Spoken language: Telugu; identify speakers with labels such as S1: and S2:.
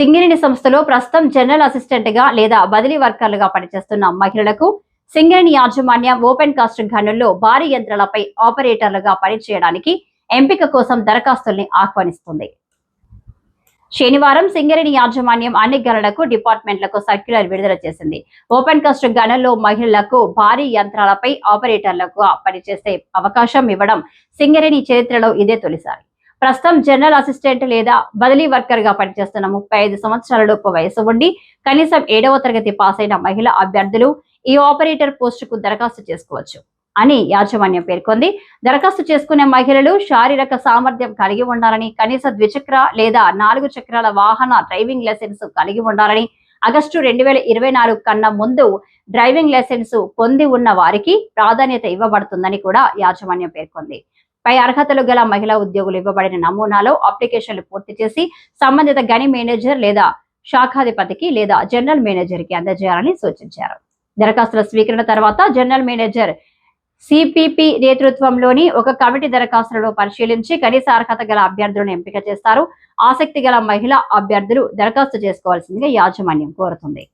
S1: సింగరేణి సంస్థలో ప్రస్తుతం జనరల్ అసిస్టెంట్గా లేదా బదిలీ వర్కర్లుగా పనిచేస్తున్న మహిళలకు సింగరేణి యాజమాన్యం ఓపెన్ కాస్ట్ గనుల్లో భారీ యంత్రాలపై ఆపరేటర్లుగా పనిచేయడానికి ఎంపిక కోసం దరఖాస్తుల్ని ఆహ్వానిస్తుంది. శనివారం సింగరేణి యాజమాన్యం అన్ని గనులకు డిపార్ట్మెంట్లకు సర్క్యులర్ విడుదల చేసింది. ఓపెన్ కాస్ట్ గనుల్లో మహిళలకు భారీ యంత్రాలపై ఆపరేటర్లకు పనిచేసే అవకాశం ఇవ్వడం సింగరేణి చరిత్రలో ఇదే తొలిసారి. ప్రస్తుతం జనరల్ అసిస్టెంట్ లేదా బదిలీ వర్కర్గా పనిచేస్తున్న ముప్పై ఐదు సంవత్సరాల లోపు వయసు ఉండి కనీసం ఏడవ తరగతి పాస్ అయిన మహిళా అభ్యర్థులు ఈ ఆపరేటర్ పోస్టుకు దరఖాస్తు చేసుకోవచ్చు అని యాజమాన్యం పేర్కొంది. దరఖాస్తు చేసుకునే మహిళలు శారీరక సామర్థ్యం కలిగి ఉండాలని కనీస ద్విచక్ర లేదా నాలుగు చక్రాల వాహన డ్రైవింగ్ లైసెన్స్ కలిగి ఉండాలని ఆగస్టు రెండు వేల ఇరవై నాలుగు కన్నా ముందు డ్రైవింగ్ లైసెన్స్ పొంది ఉన్న వారికి ప్రాధాన్యత ఇవ్వబడుతుందని కూడా యాజమాన్యం పేర్కొంది. పై అర్హతలు గల మహిళా ఉద్యోగులు ఇవ్వబడిన నమూనాలో అప్లికేషన్లు పూర్తి చేసి సంబంధిత గని మేనేజర్ లేదా శాఖాధిపతికి లేదా జనరల్ మేనేజర్కి అందజేయాలని సూచించారు. దరఖాస్తుల స్వీకరణ తర్వాత జనరల్ మేనేజర్ సిపిపి నేతృత్వంలోని ఒక కమిటీ దరఖాస్తులను పరిశీలించి కనీస అర్హత గల అభ్యర్థులను ఎంపిక చేస్తారు. ఆసక్తి గల మహిళా అభ్యర్థులు దరఖాస్తు చేసుకోవాల్సిందిగా యాజమాన్యం కోరుతుంది.